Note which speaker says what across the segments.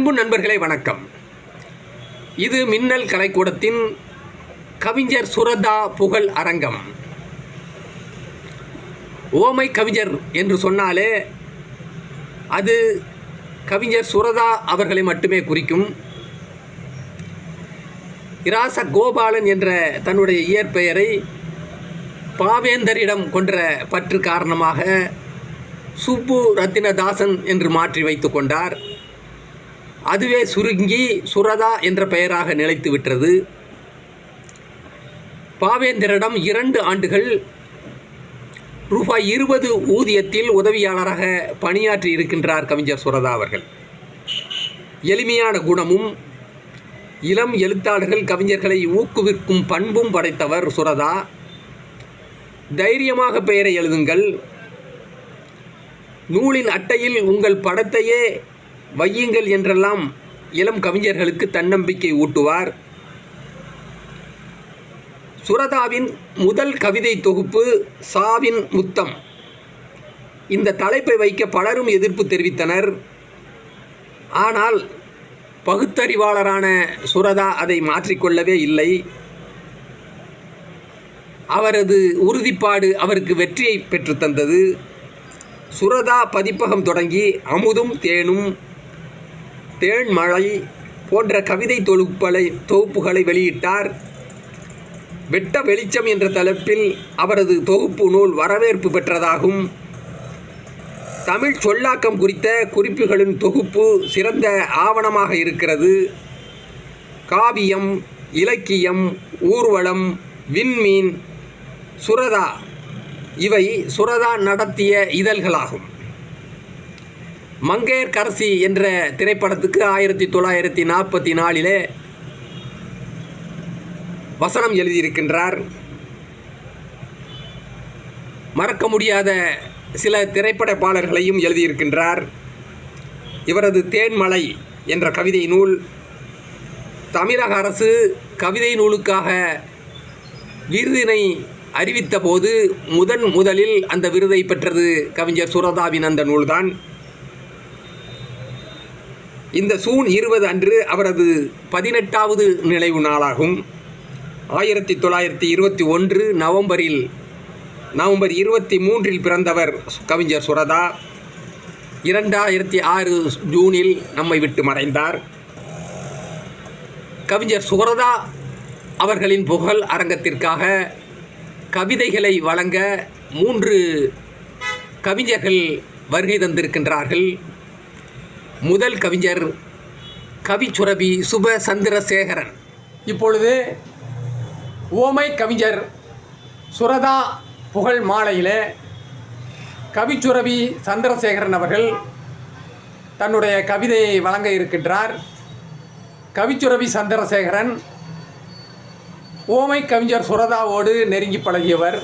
Speaker 1: அன்பு நண்பர்களே வணக்கம். இது மின்னல் கலைக்கூடத்தின் கவிஞர் சுரதா புகழ் அரங்கம். ஓமை கவிஞர் என்று சொன்னாலே அது கவிஞர் சுரதா அவர்களை மட்டுமே குறிக்கும். இராச கோபாலன் என்ற தன்னுடைய இயற்பெயரை பாவேந்தரிடம் கொன்ற பற்று காரணமாக சுப்பு ரத்தினதாசன் என்று மாற்றி வைத்து கொண்டார். அதுவே சுருங்கி சுரதா என்ற பெயராக நிலைத்து விட்டது பாவேந்தரிடம் இரண்டு ஆண்டுகள் ரூபாய் இருபது ஊதியத்தில் உதவியாளராக பணியாற்றி இருக்கின்றார் கவிஞர் சுரதா அவர்கள். எளிமையான குணமும் இளம் எழுத்தாளர்கள் கவிஞர்களை ஊக்குவிக்கும் பண்பும் படைத்தவர் சுரதா. தைரியமாக பெயரை எழுதுங்கள். நூலின் அட்டையில் உங்கள் படத்தையே வையுங்கள் என்றெல்லாம் இளம் கவிஞர்களுக்கு தன்னம்பிக்கை ஊட்டுவார். சுரதாவின் முதல் கவிதை தொகுப்பு சாவின் முத்தம். இந்த தலைப்பை வைக்க பலரும் எதிர்ப்பு தெரிவித்தனர். ஆனால் பகுத்தறிவாளரான சுரதா அதை மாற்றிக்கொள்ளவே இல்லை. அவரது உறுதிப்பாடு அவருக்கு வெற்றியை பெற்றுத்தந்தது. சுரதா பதிப்பகம் தொடங்கி அமுதும் தேனும் தேன்மழை போன்ற கவிதை தொகுப்புகளை தொகுப்புகளை வெளியிட்டார். வெட்ட வெளிச்சம் என்ற தலைப்பில் அவரது தொகுப்பு நூல் வரவேற்பு பெற்றதாகும். தமிழ் சொல்லாக்கம் குறித்த குறிப்புகளின் தொகுப்பு சிறந்த ஆவணமாக இருக்கிறது. காவியம் இலக்கியம் ஊர்வலம் விண்மீன் சுரதா இவை சுரதா நடத்திய இதழ்களாகும். மங்கையர்கரசி என்ற திரைப்படத்துக்கு ஆயிரத்தி தொள்ளாயிரத்தி நாற்பத்தி நாலிலே வசனம் எழுதியிருக்கின்றார். மறக்க முடியாத சில திரைப்படப்பாளர்களையும் எழுதியிருக்கின்றார். இவரது தேன்மலை என்ற கவிதை நூல் தமிழக அரசு கவிதை நூலுக்காக விருதினை அறிவித்த போது முதன் முதலில் அந்த விருதை பெற்றது கவிஞர் சுரதாவின் அந்த நூல்தான். இந்த சூன் இருபது அன்று அவரது பதினெட்டாவது நினைவு நாளாகும். ஆயிரத்தி தொள்ளாயிரத்தி இருபத்தி ஒன்று நவம்பரில் நவம்பர் இருபத்தி மூன்றில் பிறந்தவர் கவிஞர் சுரதா. இரண்டாயிரத்தி ஆறு ஜூனில் நம்மை விட்டு மறைந்தார். கவிஞர் சுரதா அவர்களின் புகழ் அரங்கத்திற்காக கவிதைகளை வழங்க மூன்று கவிஞர்கள் வருகை தந்திருக்கின்றார்கள். முதல் கவிஞர் கவிச்சுரபி சுப சந்திரசேகரன் இப்பொழுது ஓமை கவிஞர் சுரதா புகழ் மாலையிலே கவிச்சுரபி சந்திரசேகரன் அவர்கள் தன்னுடைய கவிதையை வழங்க இருக்கின்றார். கவிச்சுரபி சந்திரசேகரன் ஓமை கவிஞர் சுரதாவோடு நெருங்கி பழகியவர்.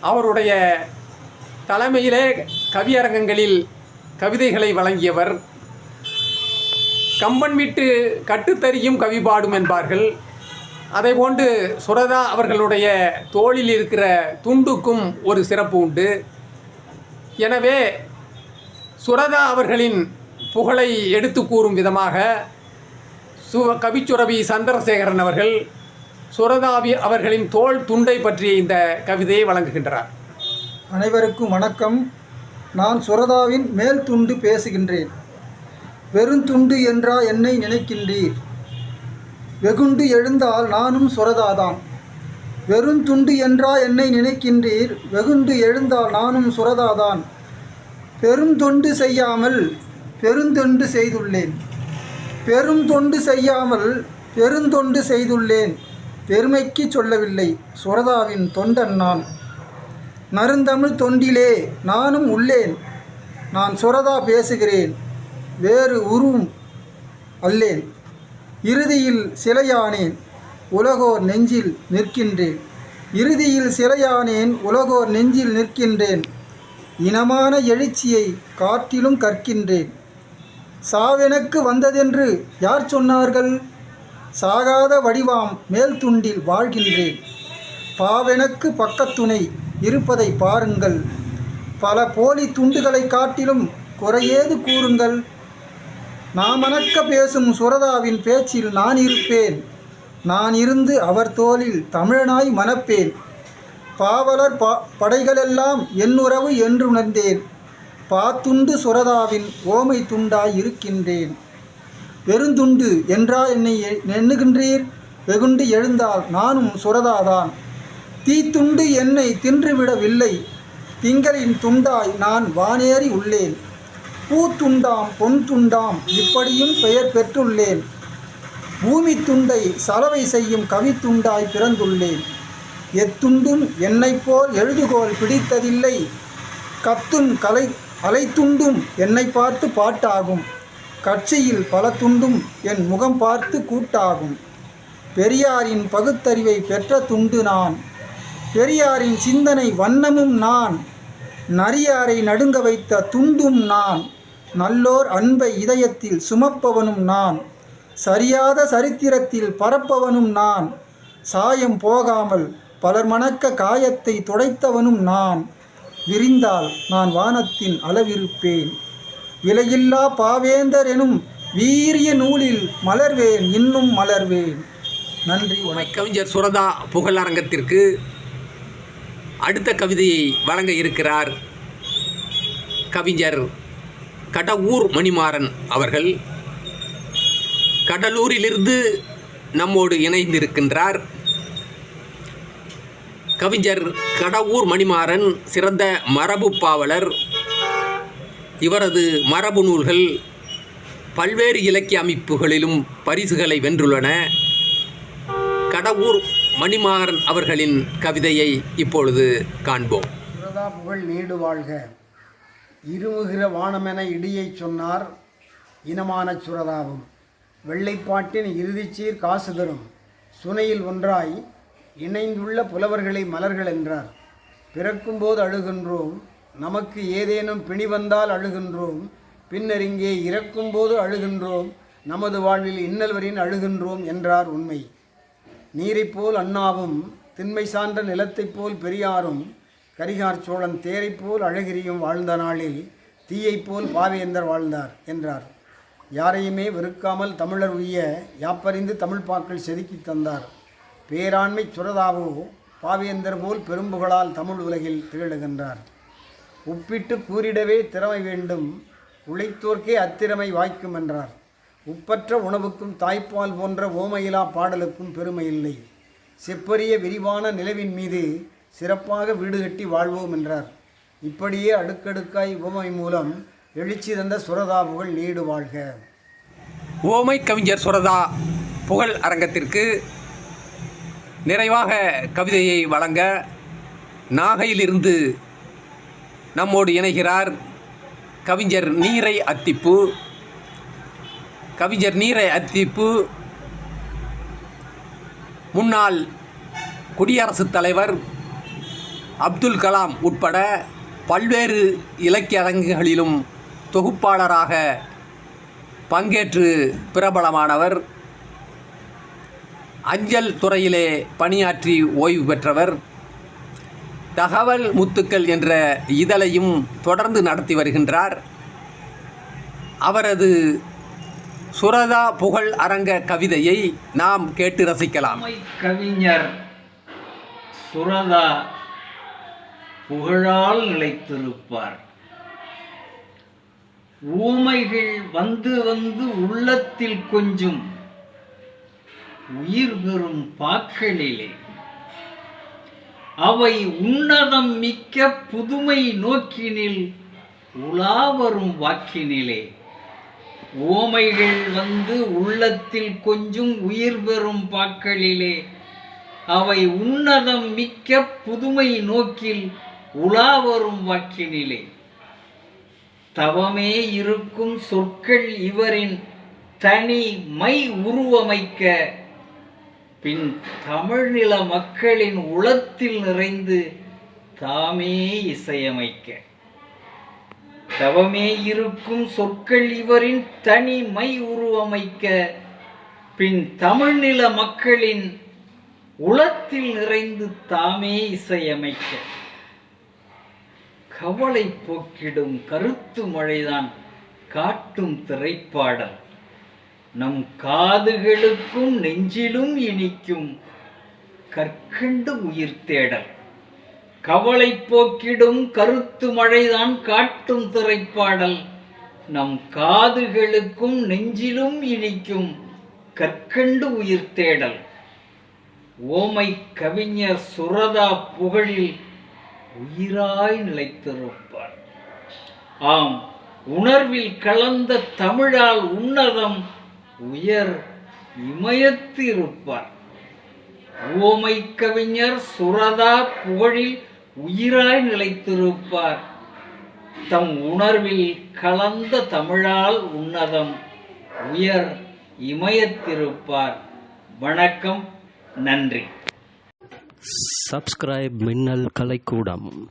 Speaker 1: அவருடைய தலைமையிலே கவியரங்கங்களில் கவிதைகளை வழங்கியவர். கம்பன் வீட்டு கட்டுத்தறியும் கவி பாடும் என்பார்கள். அதேபோன்று சுரதா அவர்களுடைய தோளில் இருக்கிற துண்டுக்கும் ஒரு சிறப்பு உண்டு. எனவே சுரதா அவர்களின் புகழை எடுத்து கூறும் விதமாக சு கவிச்சுரவி சந்திரசேகரன் அவர்கள் சுரதாவி அவர்களின் தோல் துண்டை பற்றிய இந்த கவிதையை வழங்குகின்றார்.
Speaker 2: அனைவருக்கும் வணக்கம். நான் சுரதாவின் மேல் துண்டு பேசுகின்றேன். வெறுந்துண்டு என்றா என்னை நினைக்கின்றீர். வெகுண்டு எழுந்தால் நானும் சுரதாதான் வெறுந்துண்டு என்றா என்னை நினைக்கின்றீர். வெகுண்டு எழுந்தால் நானும் சுரதாதான். பெருந்தொண்டு செய்யாமல் பெருந்தொண்டு செய்துள்ளேன். பெரும் தொண்டு செய்யாமல் பெருந்தொண்டு செய்துள்ளேன். பெருமைக்கு சொல்லவில்லை. சுரதாவின் தொண்டன் நான். நருந்தமிழ் தொண்டிலே நானும் உள்ளேன். நான் சுரதா பேசுகிறேன். வேறு உருவும் அல்லேன். இறுதியில் சிலையானேன். உலகோர் நெஞ்சில் நிற்கின்றேன். இறுதியில் சிலையானேன். உலகோர் நெஞ்சில் நிற்கின்றேன். இனமான எழுச்சியை காற்றிலும் கற்கின்றேன். சாவெனக்கு வந்ததென்று யார் சொன்னார்கள்? சாகாத வடிவாம் மேல் துண்டில் வாழ்கின்றேன். பாவெனக்கு பக்கத்துணை இருப்பதை பாருங்கள். பல போலி துண்டுகளை காட்டிலும் குறையேது கூறுங்கள். நாமணக்க பேசும் சுரதாவின் பேச்சில் நான் இருப்பேன். நான் இருந்து அவர் தோளில் தமிழனாய் மணப்பேன். பாவலர் பா படைகளெல்லாம் என்னுறவு என்றுணர்ந்தேன். பாத்துண்டு சுரதாவின் ஓமை துண்டாய் இருக்கின்றேன். வெறுந்துண்டு என்றா என்னை எண்ணுகின்றீர்? வெகுண்டு எழுந்தால் நானும் சுரதாதான். தீத்துண்டு என்னை தின்றுவிடவில்லை. திங்களின் துண்டாய் நான் வானேறி உள்ளேன். பூத்துண்டாம் பொன் துண்டாம் இப்படியும் பெயர் பெற்றுள்ளேன். பூமி துண்டை சலவை செய்யும் கவித்துண்டாய் பிறந்துள்ளேன். எத்துண்டும் என்னைப் போல் எழுதுகோல் பிடித்ததில்லை. கத்தும் கலை அலைத்துண்டும் என்னை பார்த்து பாட்டாகும். கட்சியில் பல துண்டும் என் முகம் பார்த்து கூட்டாகும். பெரியாரின் பகுத்தறிவை பெற்ற துண்டு நான் பெரியாரின் சிந்தனை வண்ணமும் நான். நரியாரை நடுங்க வைத்த துண்டும் நான். நல்லோர் அன்பை இதயத்தில் சுமப்பவனும் நான். சரியாத சரித்திரத்தில் பரப்பவனும் நான். சாயம் போகாமல் பலர் மணக்க காயத்தை துடைத்தவனும் நான். விரிந்தால் நான் வானத்தின் அளவிருப்பேன். விலையில்லா பாவேந்தர் எனும் வீரிய நூலில் மலர்வேன் இன்னும் மலர்வேன். நன்றி உனக்கு
Speaker 1: கவிஞர் சுரதா புகழரங்கத்திற்கு அடுத்த கவிதையை வழங்க இருக்கிறார் கவிஞர் கடவூர் மணிமாறன் அவர்கள். கடலூரிலிருந்து நம்மோடு இணைந்திருக்கின்றார் கவிஞர் கடவூர் மணிமாறன் சிறந்த மரபு பாவலர். இவரது மரபு நூல்கள் பல்வேறு இலக்கிய அமைப்புகளிலும் பரிசுகளை வென்றுள்ளன. கடவூர் மணிமாறன் அவர்களின் கவிதையை இப்பொழுது காண்போம்.
Speaker 3: சுரதா புகழ் நீடு வாழ்க. இருமுகிற வானமென இடியைச் சொன்னார் இனமான சுரதாவும். வெள்ளைப்பாட்டின் இறுதிச்சீர் காசு தரும் சுனையில் ஒன்றாய் இணைந்துள்ள புலவர்களை மலர்கள் என்றார். பிறக்கும்போது அழுகின்றோம். நமக்கு ஏதேனும் பிணி வந்தால் அழுகின்றோம். பின்னர் இங்கே இறக்கும்போது அழுகின்றோம். நமது வாழ்வில் இன்னல்வரின் அழுகின்றோம் என்றார் உண்மை. நீரைப் போல் அண்ணாவும் திண்மை சான்ற நிலத்தைப் போல் பெரியாரும் கரிகார் சோழன் தேரைப் போல் அழகிரியும் வாழ்ந்த நாளில் தீயைப் போல் பாவேந்தர் வாழ்ந்தார் என்றார். யாரையுமே வெறுக்காமல் தமிழர் உய்ய யாப்பறிந்து தமிழ் பாக்கள் செதுக்கித் தந்தார். பேராண்மை சுரதாவோ பாவேந்தர் போல் பெரும்புகளால் தமிழ் உலகில் திகழுகின்றார். உப்பிட்டு கூறிடவே திறமை வேண்டும் உழைத்தோர்க்கே அத்திறமை வாய்க்கும் என்றார். உப்பற்ற உணவுக்கும் தாய்ப்பால் போன்ற ஓமையிலா பாடலுக்கும் பெருமை இல்லை. செப்பரிய விரிவான நிலவின் மீது சிறப்பாக வீடு கட்டி வாழ்வோம் என்றார். இப்படியே அடுக்கடுக்காய் ஓமை மூலம் எழுச்சி தந்த சுரதா புகழ் நீடு வாழ்க.
Speaker 1: ஓமை கவிஞர் சுரதா புகழ் அரங்கத்திற்கு நிறைவாக கவிதையை வழங்க நாகையிலிருந்து நம்மோடு இணைகிறார் கவிஞர் நீரை அத்திப்பு. கவிஞர் நீரை அத்திப்பு முன்னாள் குடியரசுத் தலைவர் அப்துல் கலாம் உட்பட பல்வேறு இலக்கிய அரங்குகளிலும் தொகுப்பாளராக பங்கேற்று பிரபலமானவர். அஞ்சல் துறையிலே பணியாற்றி ஓய்வு பெற்றவர். தகவல் முத்துக்கள் என்ற இதழையும் தொடர்ந்து நடத்தி வருகின்றார். அவரது சுரதா புகழ் அரங்க கவிதையை நாம் கேட்டு ரசிக்கலாம்.
Speaker 4: கவிஞர் சுரதா புகழால் நிலைத்திருப்பார். ஊமைகள் வந்து வந்து உள்ளத்தில் கொஞ்சும் உயிர் பெறும் பாக்களிலே. அவை உன்னதம் மிக்க புதுமை நோக்கினில் உலாவரும் வாக்கினிலே. ஓமைகள் வந்து உள்ளத்தில் கொஞ்சும் உயிர் பெறும் பாக்களிலே. அவை உன்னதம் மிக்க புதுமை நோக்கில் உலா வரும் வாக்கினிலே. தவமே இருக்கும் சொற்கள் இவரின் தனி மை உருவமைக்க. பின் தமிழ்நில மக்களின் உளத்தில் நிறைந்து தாமே இசையமைக்க. தவமே இருக்கும் சொற்கள் இவரின் தனிமை உருவமைக்க. பின் தமிழ்நில மக்களின் உளத்தில் நிறைந்து தாமே இசையமைக்க. கவலை போக்கிடும் கருத்து மழைதான் காட்டும் திரைப்பாடல். நம் காதுகளுக்கும் நெஞ்சிலும் இனிக்கும் கற்கண்டு உயிர் தேடல். கவலை போக்கிடும் கருத்து மழைதான் காட்டும் திரைப்பாடல். நம் காதுகளுக்கும் நெஞ்சிலும் இனிக்கும் கற்கண்டு உயிர் தேடல். ஓமை கவிஞர் சுரதா புகழில் உயிராய் நிலைத்திருப்பார். ஆம் உணர்வில் கலந்த தமிழால் உன்னதம் உயர் இமயத்து இருப்பார் ஓமை கவிஞர் சுரதா புகழில் உயிராய் நிலைத்திருப்பார். தம் உணர்வில் கலந்த தமிழால் உன்னதம். உயர் இமயத்திருப்பார். வணக்கம் நன்றி.
Speaker 5: சப்ஸ்கிரைப் மின்னல் கலைக்கூடம்.